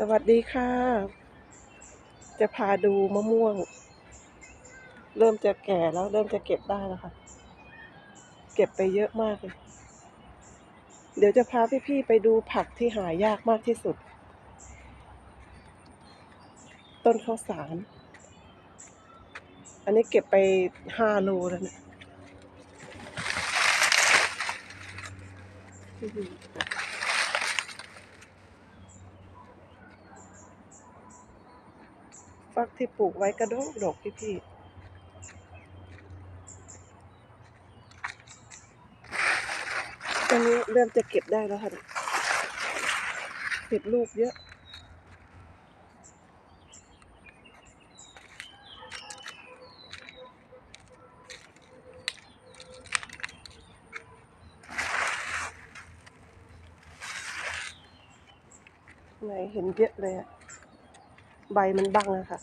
สวัสดีค่ะ จะพาดูมะม่วง เริ่มจะแก่แล้วเริ่มจะเก็บได้แล้วค่ะ เก็บไปเยอะมากเลย เดี๋ยวจะพาพี่ๆไปดูผักที่หายากมากที่สุด ต้นข้าวสาร อันนี้เก็บไปห้าโลแล้วเนะอื้อหือ ฟักที่ปลูกไว้กระดกดกพี่ๆตอนนี้เริ่มจะเก็บได้แล้วค่ะเนี่ยติดลูกเยอะไหนเห็นเยอะเลยอะ ใบมันบังอะค่ะ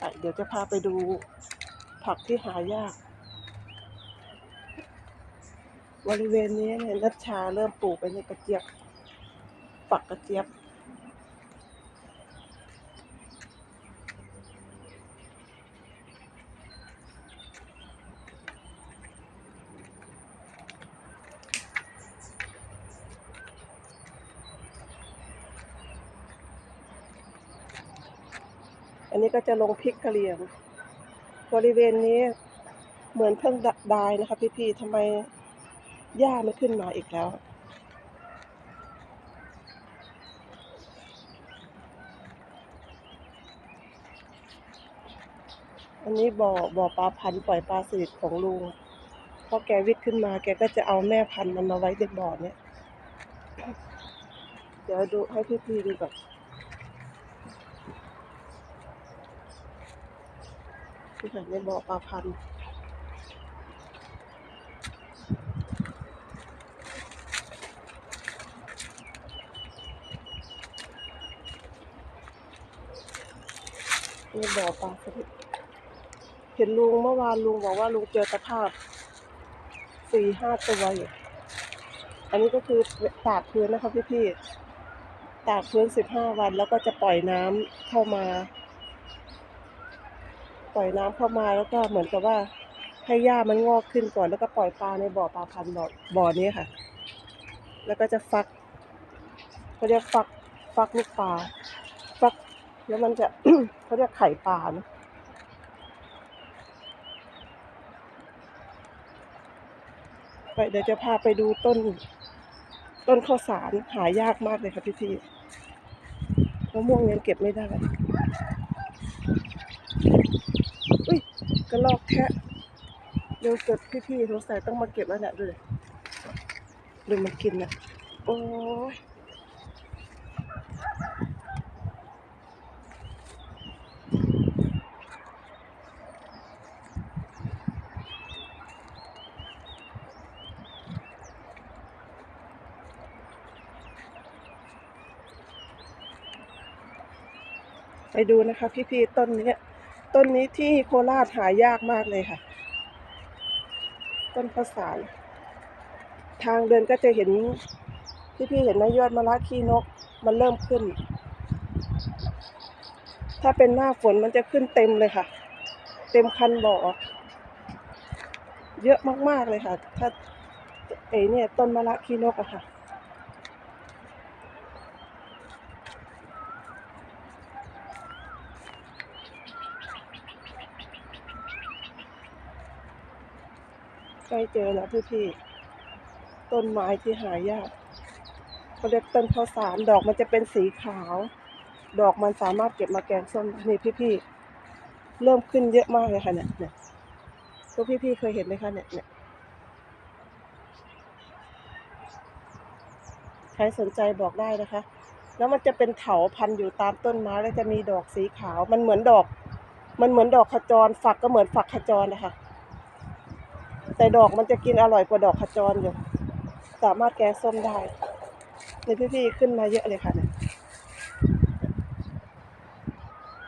อะเดี๋ยวจะพาไปดูผักที่หายาก บริเวณนี้เนี่ยนัชชาเริ่มปลูกไปในกระเจี๊ยบปักกระเจี๊ยบ อันนี้ก็จะลงพริกกะเหรี่ยง บริเวณนี้เหมือนเพิ่งดายนะคะพี่ๆทำไมหญ้าไม่ขึ้นมาอีกแล้ว อันนี้บ่อบ่อปลาพันปล่อยปลาสลิดของลุงพอแกวิทย์ขึ้นมา แกก็จะเอาแม่พันธุ์มันมาไว้ในบ่อเนี้ยเดี๋ยวดูให้พี่ๆดูก่อน ที่เห็นในบ่อปลาพันธุ์นี่บ่อปลาสลิดเห็นลุงเมื่อวานลุงบอกว่าลุงเจอตะภาพสี่ห้าตัวอยู่อันนี้ก็คือตากพื้นนะคะพี่พี่ตากพื้นสิบห้าวันแล้วก็จะปล่อยน้ำเข้ามา ปล่อยน้ำเข้ามาแล้วก็เหมือนกับว่าให้หญ้ามันงอกขึ้นก่อน แล้วก็ปล่อยปลาในบ่อปลาพันบ่อบ่อนี้ค่ะ แล้วก็จะฟักเขาเรียกฟักฟักลูกปลาฟัก แล้วมันจะเขาเรียกไข่ปลาเนอะไปเดี๋ยวจะพาไปดูต้น ต้นข้าวสารหายากมากเลยค่ะพี่พี่มะม่วงยังเก็บไม่ได้อุ้ย กระลอกแคะเดี๋ยวเกิดพี่ๆสงสัยต้องมาเก็บแล้วเนี่ยดูเลยดูมันกินนะโอ้ยไปดูนะคะพี่พี่ๆต้นเนี้ย ต้นนี้ที่โคราชหายากมากเลยค่ะ ต้นข้าวสาร ทางเดินก็จะเห็นพี่พี่เห็นไหมยอดมะระขี้นก มันเริ่มขึ้น ถ้าเป็นหน้าฝนมันจะขึ้นเต็มเลยค่ะ เต็มคันบ่อเยอะมากๆเลยค่ะ ถ้าเอเนี่ยต้นมะระขี้นกอะค่ะ ล้เจอแล้วพี่พี่ๆต้นไม้ที่หายากเขาเรียกต้นข้าวสารดอกมันจะเป็นสีขาว ดอกมันสามารถเก็บมาแกงส้มนี่พี่พี่ๆเริ่มขึ้นเยอะมากเลยค่ะเนี่ยเนี่ยพวกพี่พี่ๆเคยเห็นไหมคะเนี่ยเนี่ยใครสนใจบอกได้นะคะ แล้วมันจะเป็นเถาพันอยู่ตามต้นไม้แล้วจะมีดอกสีขาว มันเหมือนดอก มันเหมือนดอกขจรฝักก็เหมือนฝักขจรนะคะ แต่ดอกมันจะกินอร่อยกว่าดอกขจรอยู่ สามารถแกงส้มได้นี่พี่ๆขึ้นมาเยอะเลยค่ะเนี่ย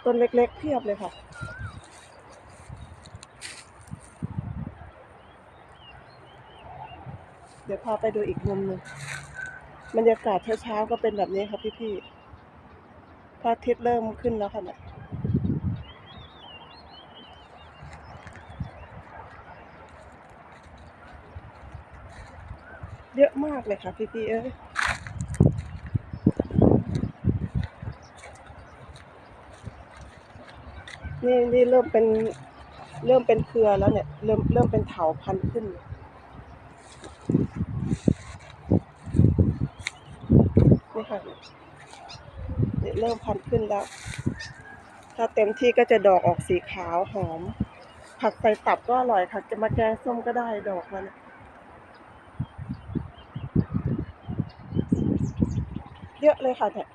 ต้นเล็กๆเพียบเลยค่ะ เดี๋ยวพาไปดูอีกมุมหนึ่งบรรยากาศเช้าๆก็เป็นแบบนี้ครับพี่ๆพระอาทิตย์เริ่มขึ้นแล้วค่ะเนี่ย เยอะมากเลยค่ะพี่ๆเอ้ยนี่นี่เริ่มเป็นเริ่มเป็นเครือแล้วเนี่ย เริ่มเริ่มเป็นเถาพันธุ์ขึ้น นี่ค่ะเนี่ยเริ่มพันธุ์ขึ้นแล้ว ถ้าเต็มที่ก็จะดอกออกสีขาวหอม ผัดใส่ตับก็อร่อยค่ะ จะมาแกงส้มก็ได้ดอกมัน เยอะเลยค่ะเนี่ย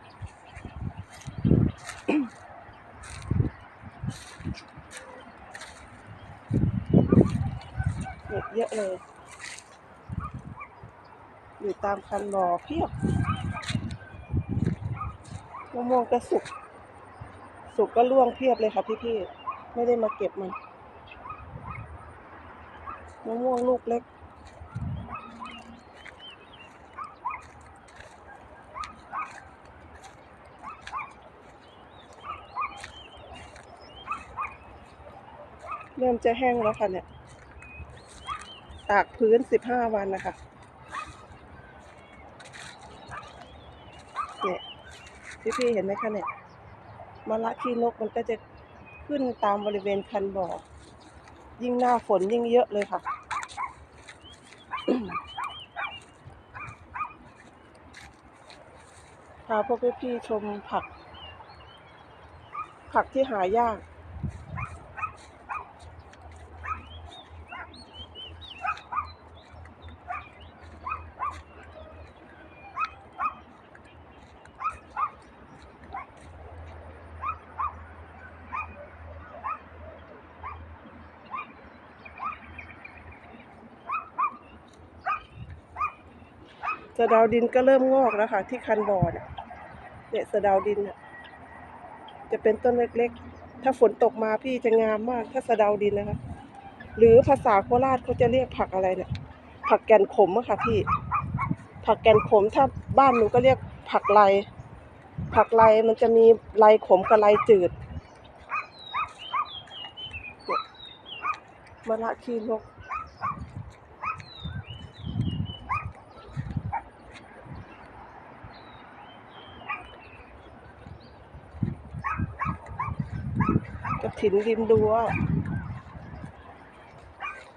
เนี่ยเยอะเลย อยู่ตามคันบ่อเพียบมะม่วงก็สุก สุกก็ร่วงเพียบเลยค่ะพี่ๆ ไม่ได้มาเก็บมันมะม่วงลูกเล็ก เริ่มจะแห้งแล้วค่ะเนี่ย ตากพื้นสิบห้าวันนะคะ เนี่ยพี่พี่ๆเห็นไหมคะเนี่ยมะละขี้นกมันก็จะขึ้นตามบริเวณคันบ่อ ยิ่งหน้าฝนยิ่งเยอะเลยค่ะพาพวกพี่ๆชมผัก ผักที่หายาก สะดาวดินก็เริ่มงอกแล้วค่ะ ที่คันบ่อเนี่ยเนี่ยสะดาวดินจะเป็นต้นเล็กๆ ถ้าฝนตกมาพี่จะงามมาก ถ้าสะดาวดินนะคะ หรือภาษาโคราชเขาจะเรียกผักอะไรเนี่ยผักแกนขมอะค่ะพี่ ผักแกนขมถ้าบ้านหนูก็เรียกผักไลผักไลมันจะมีไลขมกับไลจืดเนี่ยมะละขี้นก กระถินริมรั้ว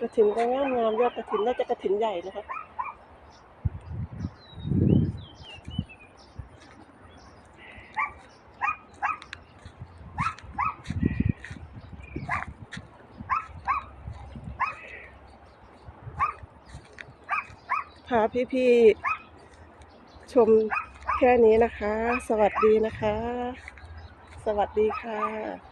กระถินก็งามงามยอดกระถินน่าจะกระถินใหญ่นะคะพาพี่ๆชมแค่นี้นะคะ สวัสดีนะคะ สวัสดีค่ะ